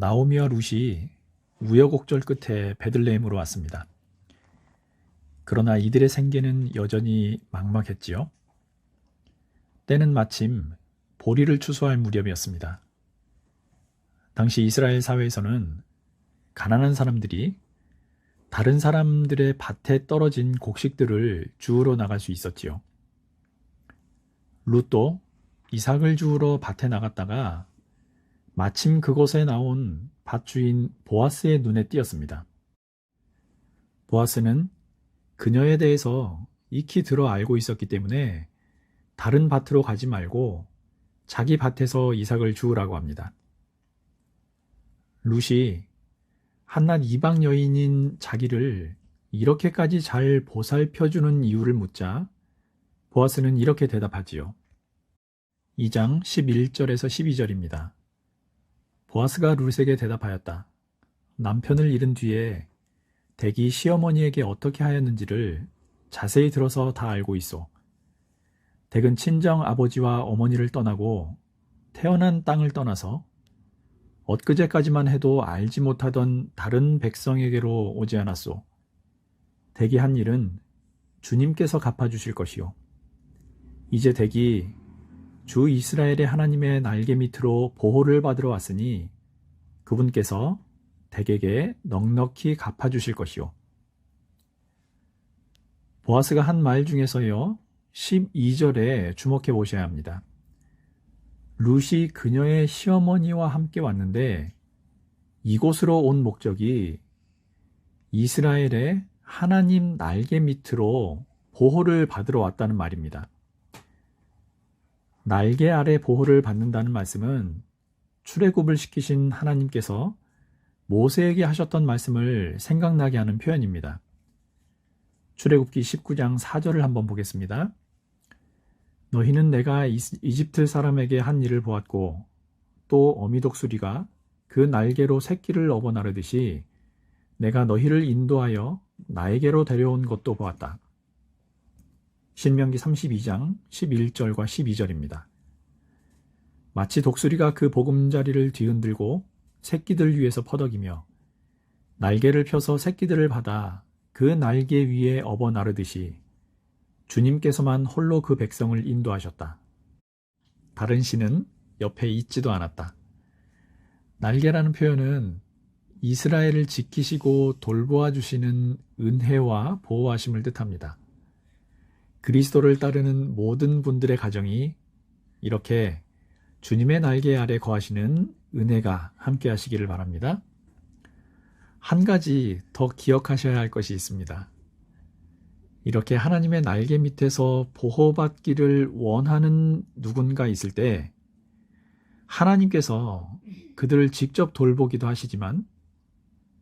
나오미와 룻이 우여곡절 끝에 베들레헴으로 왔습니다. 그러나 이들의 생계는 여전히 막막했지요. 때는 마침 보리를 추수할 무렵이었습니다. 당시 이스라엘 사회에서는 가난한 사람들이 다른 사람들의 밭에 떨어진 곡식들을 주우러 나갈 수 있었지요. 룻도 이삭을 주우러 밭에 나갔다가 마침 그곳에 나온 밭주인 보아스의 눈에 띄었습니다. 보아스는 그녀에 대해서 익히 들어 알고 있었기 때문에 다른 밭으로 가지 말고 자기 밭에서 이삭을 주우라고 합니다. 룻이 한낱 이방 여인인 자기를 이렇게까지 잘 보살펴주는 이유를 묻자 보아스는 이렇게 대답하지요. 2장 11절에서 12절입니다. 보아스가 룻에게 대답하였다. 남편을 잃은 뒤에 댁이 시어머니에게 어떻게 하였는지를 자세히 들어서 다 알고 있어. 댁은 친정 아버지와 어머니를 떠나고 태어난 땅을 떠나서 엊그제까지만 해도 알지 못하던 다른 백성에게로 오지 않았소. 댁이 한 일은 주님께서 갚아주실 것이요. 이제 댁이 주 이스라엘의 하나님의 날개 밑으로 보호를 받으러 왔으니 그분께서 댁에게 넉넉히 갚아주실 것이요. 보아스가 한 말 중에서요, 12절에 주목해 보셔야 합니다. 룻이 그녀의 시어머니와 함께 왔는데 이곳으로 온 목적이 이스라엘의 하나님 날개 밑으로 보호를 받으러 왔다는 말입니다. 날개 아래 보호를 받는다는 말씀은 출애굽을 시키신 하나님께서 모세에게 하셨던 말씀을 생각나게 하는 표현입니다. 출애굽기 19장 4절을 한번 보겠습니다. 너희는 내가 이집트 사람에게 한 일을 보았고 또 어미독수리가 그 날개로 새끼를 업어 나르듯이 내가 너희를 인도하여 나에게로 데려온 것도 보았다. 신명기 32장 11절과 12절입니다. 마치 독수리가 그 보금자리를 뒤흔들고 새끼들 위에서 퍼덕이며 날개를 펴서 새끼들을 받아 그 날개 위에 업어 나르듯이 주님께서만 홀로 그 백성을 인도하셨다. 다른 신은 옆에 있지도 않았다. 날개라는 표현은 이스라엘을 지키시고 돌보아 주시는 은혜와 보호하심을 뜻합니다. 그리스도를 따르는 모든 분들의 가정이 이렇게 주님의 날개 아래 거하시는 은혜가 함께 하시기를 바랍니다. 한 가지 더 기억하셔야 할 것이 있습니다. 이렇게 하나님의 날개 밑에서 보호받기를 원하는 누군가 있을 때 하나님께서 그들을 직접 돌보기도 하시지만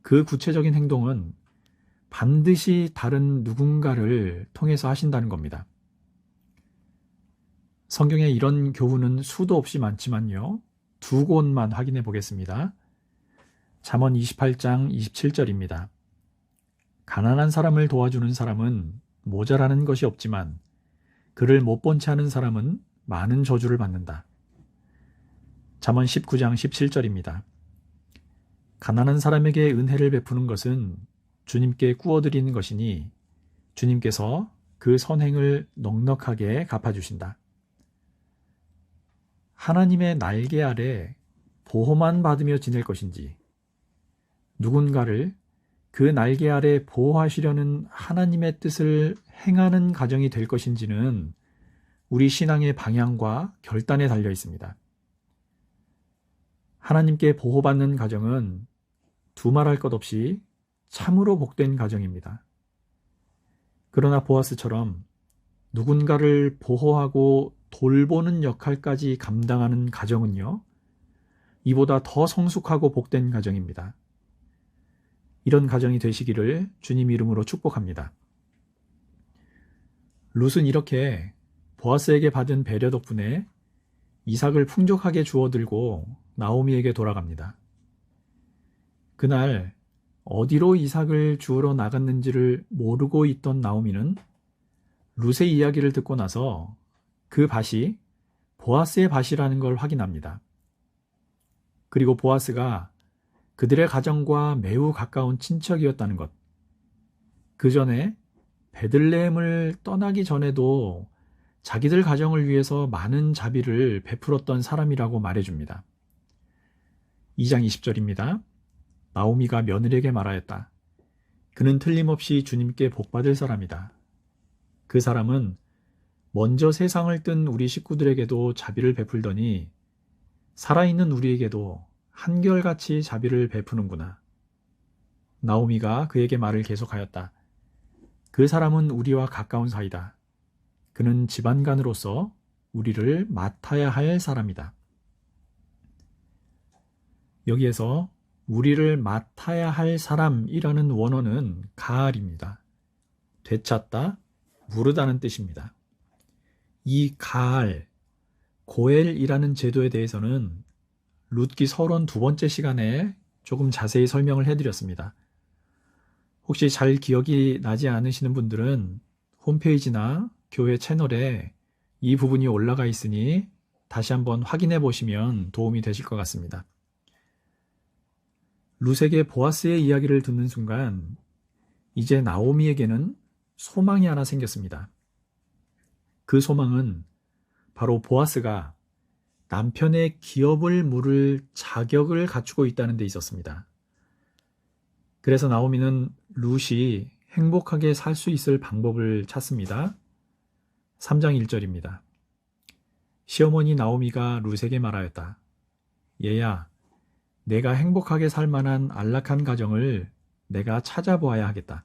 그 구체적인 행동은 반드시 다른 누군가를 통해서 하신다는 겁니다. 성경에 이런 교훈은 수도 없이 많지만요. 두 곳만 확인해 보겠습니다. 잠언 28장 27절입니다. 가난한 사람을 도와주는 사람은 모자라는 것이 없지만 그를 못 본 채 하는 사람은 많은 저주를 받는다. 잠언 19장 17절입니다. 가난한 사람에게 은혜를 베푸는 것은 주님께 꾸어드리는 것이니 주님께서 그 선행을 넉넉하게 갚아주신다. 하나님의 날개 아래 보호만 받으며 지낼 것인지, 누군가를 그 날개 아래 보호하시려는 하나님의 뜻을 행하는 가정이 될 것인지는 우리 신앙의 방향과 결단에 달려 있습니다. 하나님께 보호받는 가정은 두말할 것 없이 참으로 복된 가정입니다. 그러나 보아스처럼 누군가를 보호하고 돌보는 역할까지 감당하는 가정은요, 이보다 더 성숙하고 복된 가정입니다. 이런 가정이 되시기를 주님 이름으로 축복합니다. 룻은 이렇게 보아스에게 받은 배려 덕분에 이삭을 풍족하게 주워들고 나오미에게 돌아갑니다. 그날 어디로 이삭을 주우러 나갔는지를 모르고 있던 나오미는 룻의 이야기를 듣고 나서 그 밭이 보아스의 밭이라는 걸 확인합니다. 그리고 보아스가 그들의 가정과 매우 가까운 친척이었다는 것. 그 전에 베들레헴을 떠나기 전에도 자기들 가정을 위해서 많은 자비를 베풀었던 사람이라고 말해줍니다. 2장 20절입니다. 나오미가 며느리에게 말하였다. 그는 틀림없이 주님께 복받을 사람이다. 그 사람은 먼저 세상을 뜬 우리 식구들에게도 자비를 베풀더니 살아있는 우리에게도 한결같이 자비를 베푸는구나. 나오미가 그에게 말을 계속하였다. 그 사람은 우리와 가까운 사이다. 그는 집안간으로서 우리를 맡아야 할 사람이다. 여기에서 우리를 맡아야 할 사람이라는 원어는 가알입니다. 되찾다, 부르다는 뜻입니다. 이 가알, 고엘이라는 제도에 대해서는 룻기 서론 두 번째 시간에 조금 자세히 설명을 해드렸습니다. 혹시 잘 기억이 나지 않으시는 분들은 홈페이지나 교회 채널에 이 부분이 올라가 있으니 다시 한번 확인해 보시면 도움이 되실 것 같습니다. 루세게 보아스의 이야기를 듣는 순간 이제 나오미에게는 소망이 하나 생겼습니다. 그 소망은 바로 보아스가 남편의 기업을 물을 자격을 갖추고 있다는 데 있었습니다. 그래서 나오미는 룻이 행복하게 살 수 있을 방법을 찾습니다. 3장 1절입니다. 시어머니 나오미가 룻에게 말하였다. 얘야, 내가 행복하게 살 만한 안락한 가정을 내가 찾아보아야 하겠다.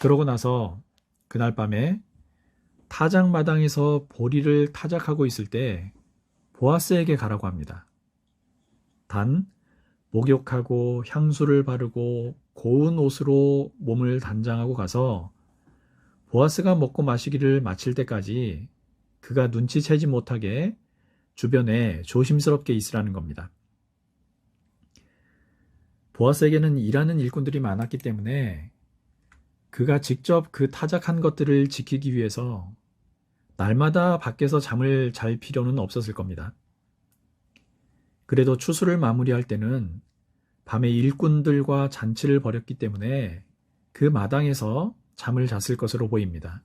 그러고 나서 그날 밤에 타작 마당에서 보리를 타작하고 있을 때 보아스에게 가라고 합니다. 단 목욕하고 향수를 바르고 고운 옷으로 몸을 단장하고 가서 보아스가 먹고 마시기를 마칠 때까지 그가 눈치채지 못하게 주변에 조심스럽게 있으라는 겁니다. 보아스에게는 일하는 일꾼들이 많았기 때문에 그가 직접 그 타작한 것들을 지키기 위해서 날마다 밖에서 잠을 잘 필요는 없었을 겁니다. 그래도 추수를 마무리할 때는 밤에 일꾼들과 잔치를 벌였기 때문에 그 마당에서 잠을 잤을 것으로 보입니다.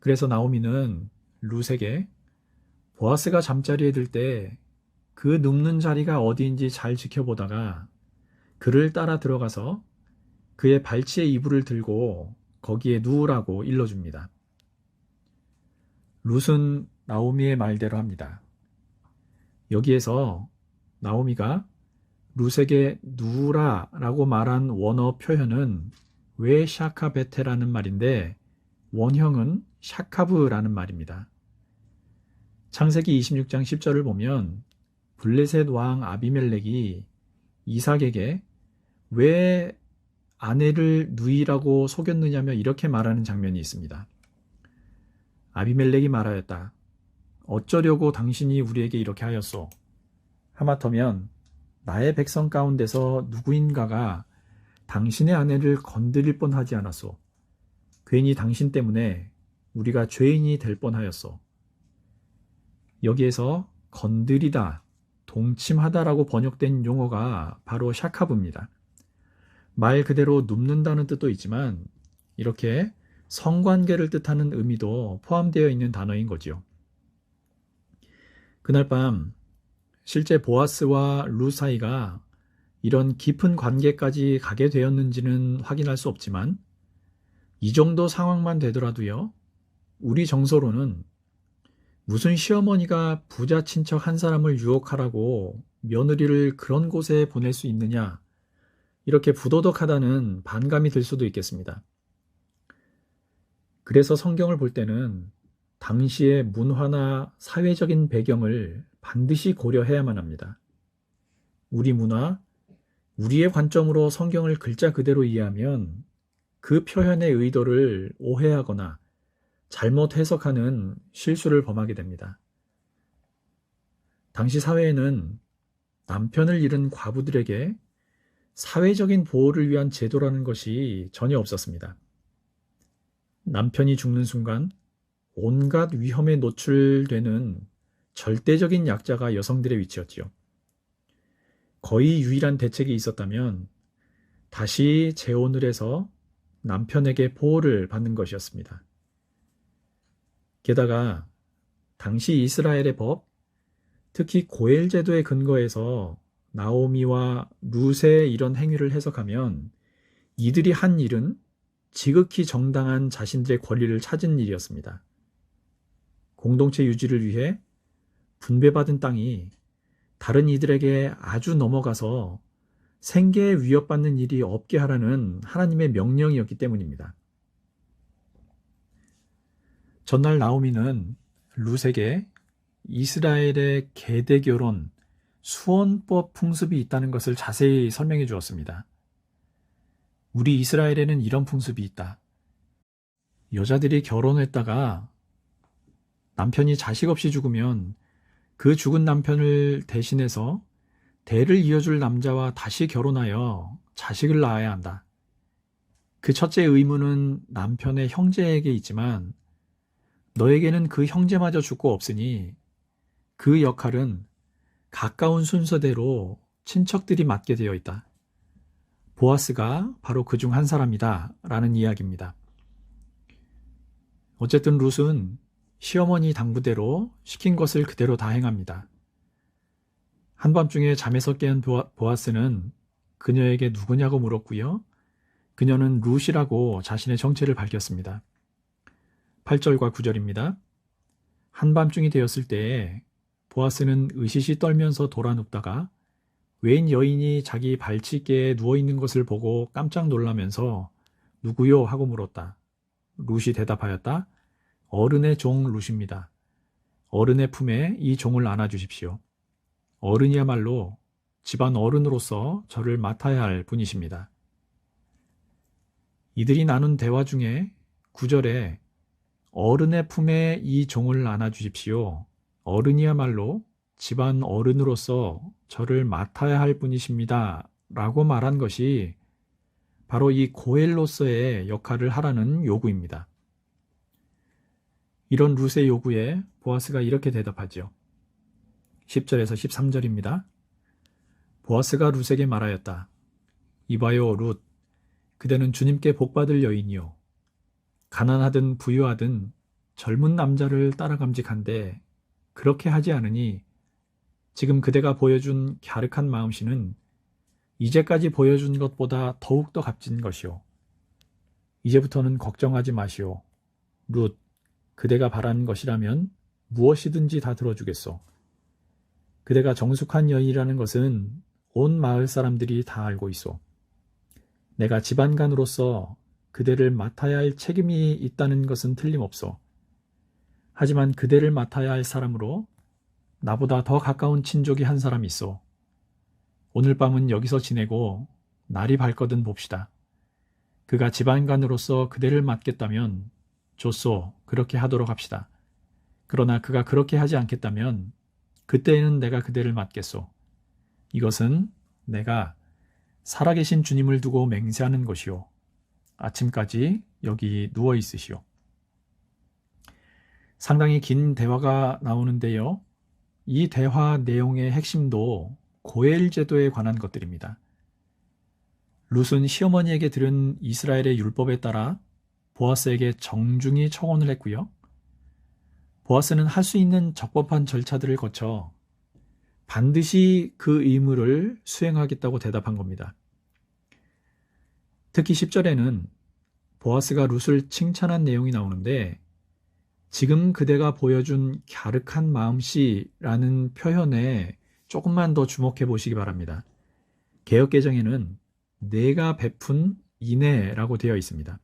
그래서 나오미는 룻에게 보아스가 잠자리에 들 때 그 눕는 자리가 어디인지 잘 지켜보다가 그를 따라 들어가서 그의 발치에 이불을 들고 거기에 누우라고 일러줍니다. 룻은 나오미의 말대로 합니다. 여기에서 나오미가 룻에게 누우라 라고 말한 원어 표현은 왜 샤카베테라는 말인데 원형은 샤카브라는 말입니다. 창세기 26장 10절을 보면 블레셋 왕 아비멜렉이 이삭에게 왜 아내를 누이라고 속였느냐며 이렇게 말하는 장면이 있습니다. 아비멜렉이 말하였다. 어쩌려고 당신이 우리에게 이렇게 하였소? 하마터면 나의 백성 가운데서 누구인가가 당신의 아내를 건드릴 뻔하지 않았소. 괜히 당신 때문에 우리가 죄인이 될 뻔하였소. 여기에서 건드리다, 동침하다라고 번역된 용어가 바로 샤카브입니다. 말 그대로 눕는다는 뜻도 있지만 이렇게 성관계를 뜻하는 의미도 포함되어 있는 단어인 거지요. 그날 밤 실제 보아스와 루 사이가 이런 깊은 관계까지 가게 되었는지는 확인할 수 없지만 이 정도 상황만 되더라도요. 우리 정서로는 무슨 시어머니가 부자 친척 한 사람을 유혹하라고 며느리를 그런 곳에 보낼 수 있느냐 이렇게 부도덕하다는 반감이 들 수도 있겠습니다. 그래서 성경을 볼 때는 당시의 문화나 사회적인 배경을 반드시 고려해야만 합니다. 우리 문화, 우리의 관점으로 성경을 글자 그대로 이해하면 그 표현의 의도를 오해하거나 잘못 해석하는 실수를 범하게 됩니다. 당시 사회에는 남편을 잃은 과부들에게 사회적인 보호를 위한 제도라는 것이 전혀 없었습니다. 남편이 죽는 순간 온갖 위험에 노출되는 절대적인 약자가 여성들의 위치였지요. 거의 유일한 대책이 있었다면 다시 재혼을 해서 남편에게 보호를 받는 것이었습니다. 게다가 당시 이스라엘의 법, 특히 고엘 제도의 근거에서 나오미와 룻의 이런 행위를 해석하면 이들이 한 일은 지극히 정당한 자신들의 권리를 찾은 일이었습니다. 공동체 유지를 위해 분배받은 땅이 다른 이들에게 아주 넘어가서 생계에 위협받는 일이 없게 하라는 하나님의 명령이었기 때문입니다. 전날 나오미는 룻에게 이스라엘의 계대 결혼, 수원법 풍습이 있다는 것을 자세히 설명해 주었습니다. 우리 이스라엘에는 이런 풍습이 있다. 여자들이 결혼했다가 남편이 자식 없이 죽으면 그 죽은 남편을 대신해서 대를 이어줄 남자와 다시 결혼하여 자식을 낳아야 한다. 그 첫째 의무는 남편의 형제에게 있지만 너에게는 그 형제마저 죽고 없으니 그 역할은 가까운 순서대로 친척들이 맡게 되어 있다. 보아스가 바로 그 중 한 사람이다. 라는 이야기입니다. 어쨌든 룻은 시어머니 당부대로 시킨 것을 그대로 다 행합니다. 한밤중에 잠에서 깬 보아스는 그녀에게 누구냐고 물었고요. 그녀는 룻이라고 자신의 정체를 밝혔습니다. 8절과 9절입니다. 한밤중이 되었을 때에 보아스는 의시시 떨면서 돌아 눕다가 외인 여인이 자기 발치개에 누워 있는 것을 보고 깜짝 놀라면서 누구요? 하고 물었다. 룻이 대답하였다. 어른의 종 룻입니다. 어른의 품에 이 종을 안아주십시오. 어른이야말로 집안 어른으로서 저를 맡아야 할 분이십니다. 이들이 나눈 대화 중에 구절에 어른의 품에 이 종을 안아주십시오. 어른이야말로 집안 어른으로서 저를 맡아야 할 분이십니다. 라고 말한 것이 바로 이 고엘로서의 역할을 하라는 요구입니다. 이런 룻의 요구에 보아스가 이렇게 대답하죠. 10절에서 13절입니다. 보아스가 룻에게 말하였다. 이봐요, 룻. 그대는 주님께 복받을 여인이요. 가난하든 부유하든 젊은 남자를 따라감직한데 그렇게 하지 않으니 지금 그대가 보여준 갸륵한 마음씨는 이제까지 보여준 것보다 더욱더 값진 것이오. 이제부터는 걱정하지 마시오. 룻, 그대가 바라는 것이라면 무엇이든지 다 들어주겠소. 그대가 정숙한 여인이라는 것은 온 마을 사람들이 다 알고 있소. 내가 집안간으로서 그대를 맡아야 할 책임이 있다는 것은 틀림없소. 하지만 그대를 맡아야 할 사람으로 나보다 더 가까운 친족이 한 사람 있어. 오늘 밤은 여기서 지내고 날이 밝거든 봅시다. 그가 집안관으로서 그대를 맡겠다면 좋소. 그렇게 하도록 합시다. 그러나 그가 그렇게 하지 않겠다면 그때에는 내가 그대를 맡겠소. 이것은 내가 살아계신 주님을 두고 맹세하는 것이요. 아침까지 여기 누워 있으시오. 상당히 긴 대화가 나오는데요. 이 대화 내용의 핵심도 고엘 제도에 관한 것들입니다. 룻은 시어머니에게 들은 이스라엘의 율법에 따라 보아스에게 정중히 청혼을 했고요. 보아스는 할 수 있는 적법한 절차들을 거쳐 반드시 그 의무를 수행하겠다고 대답한 겁니다. 특히 10절에는 보아스가 룻을 칭찬한 내용이 나오는데 지금 그대가 보여준 갸륵한 마음씨라는 표현에 조금만 더 주목해 보시기 바랍니다. 개혁 개정에는 내가 베푼 인애라고 되어 있습니다.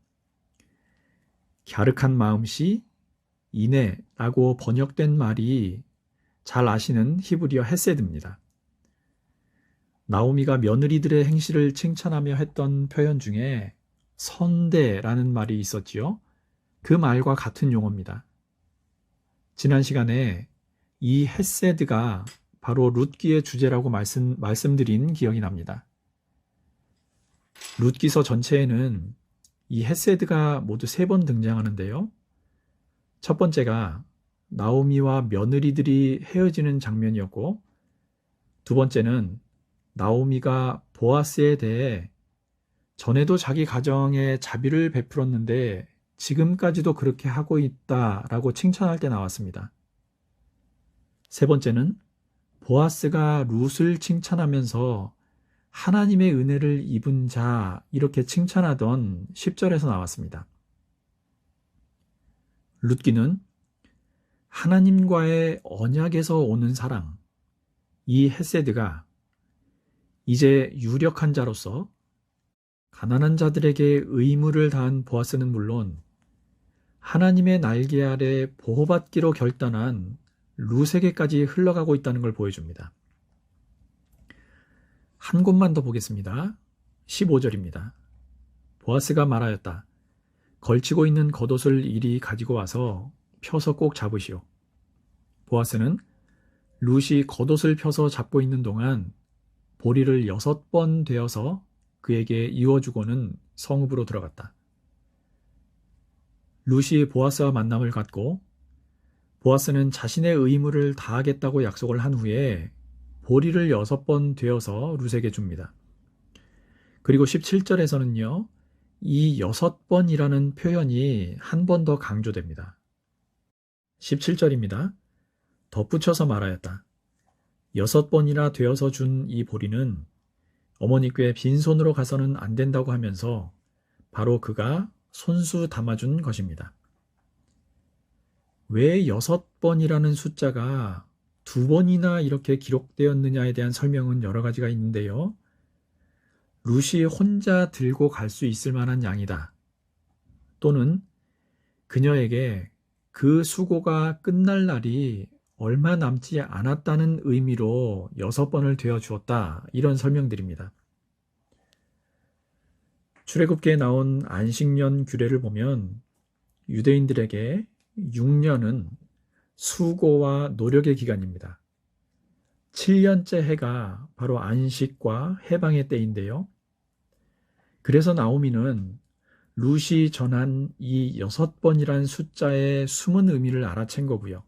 갸륵한 마음씨, 인애라고 번역된 말이 잘 아시는 히브리어 헤세드입니다. 나오미가 며느리들의 행실을 칭찬하며 했던 표현 중에 선대라는 말이 있었지요. 그 말과 같은 용어입니다. 지난 시간에 이 헤세드가 바로 룻기의 주제라고 말씀, 말씀드린 기억이 납니다. 룻기서 전체에는 이 헤세드가 모두 세 번 등장하는데요. 첫 번째가 나오미와 며느리들이 헤어지는 장면이었고, 두 번째는 나오미가 보아스에 대해 전에도 자기 가정에 자비를 베풀었는데 지금까지도 그렇게 하고 있다 라고 칭찬할 때 나왔습니다. 세 번째는 보아스가 룻을 칭찬하면서 하나님의 은혜를 입은 자 이렇게 칭찬하던 10절에서 나왔습니다. 룻기는 하나님과의 언약에서 오는 사랑, 이 헤세드가 이제 유력한 자로서 가난한 자들에게 의무를 다한 보아스는 물론 하나님의 날개 아래 보호받기로 결단한 룻에게까지 흘러가고 있다는 걸 보여줍니다. 한 곳만 더 보겠습니다. 15절입니다. 보아스가 말하였다. 걸치고 있는 겉옷을 이리 가지고 와서 펴서 꼭 잡으시오. 보아스는 룻이 겉옷을 펴서 잡고 있는 동안 보리를 여섯 번 되어서 그에게 이어주고는 성읍으로 들어갔다. 룻이 보아스와 만남을 갖고 보아스는 자신의 의무를 다하겠다고 약속을 한 후에 보리를 여섯 번 되어서 룻에게 줍니다. 그리고 17절에서는요, 이 여섯 번이라는 표현이 한 번 더 강조됩니다. 17절입니다. 덧붙여서 말하였다. 여섯 번이나 되어서 준 이 보리는 어머니께 빈손으로 가서는 안 된다고 하면서 바로 그가 손수 담아준 것입니다. 왜 여섯 번이라는 숫자가 두 번이나 이렇게 기록되었느냐에 대한 설명은 여러 가지가 있는데요. 룻이 혼자 들고 갈 수 있을 만한 양이다. 또는 그녀에게 그 수고가 끝날 날이 얼마 남지 않았다는 의미로 여섯 번을 되어 주었다. 이런 설명들입니다. 출애굽기에 나온 안식년 규례를 보면 유대인들에게 6년은 수고와 노력의 기간입니다. 7년째 해가 바로 안식과 해방의 때인데요. 그래서 나오미는 룻이 전한 이 여섯 번이란 숫자의 숨은 의미를 알아챈 거고요.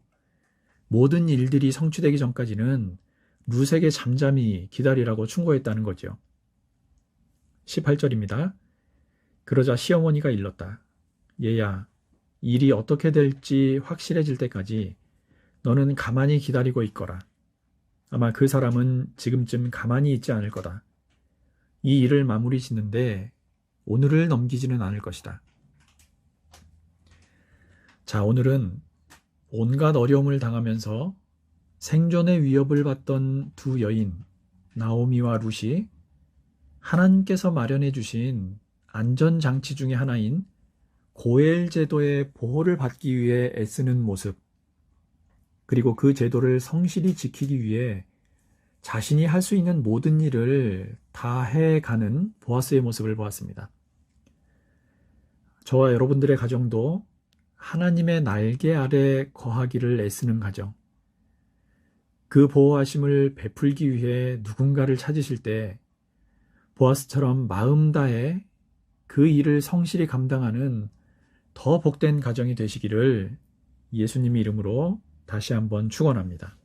모든 일들이 성취되기 전까지는 룻에게 잠잠히 기다리라고 충고했다는 거죠. 18절입니다. 그러자 시어머니가 일렀다. 얘야, 일이 어떻게 될지 확실해질 때까지 너는 가만히 기다리고 있거라. 아마 그 사람은 지금쯤 가만히 있지 않을 거다. 이 일을 마무리 짓는데 오늘을 넘기지는 않을 것이다. 자, 오늘은 온갖 어려움을 당하면서 생존의 위협을 받던 두 여인, 나오미와 룻이 하나님께서 마련해 주신 안전장치 중의 하나인 고엘 제도의 보호를 받기 위해 애쓰는 모습, 그리고 그 제도를 성실히 지키기 위해 자신이 할 수 있는 모든 일을 다 해가는 보아스의 모습을 보았습니다. 저와 여러분들의 가정도 하나님의 날개 아래 거하기를 애쓰는 가정, 그 보호하심을 베풀기 위해 누군가를 찾으실 때 보아스처럼 마음 다해 그 일을 성실히 감당하는 더 복된 가정이 되시기를 예수님의 이름으로 다시 한번 축원합니다.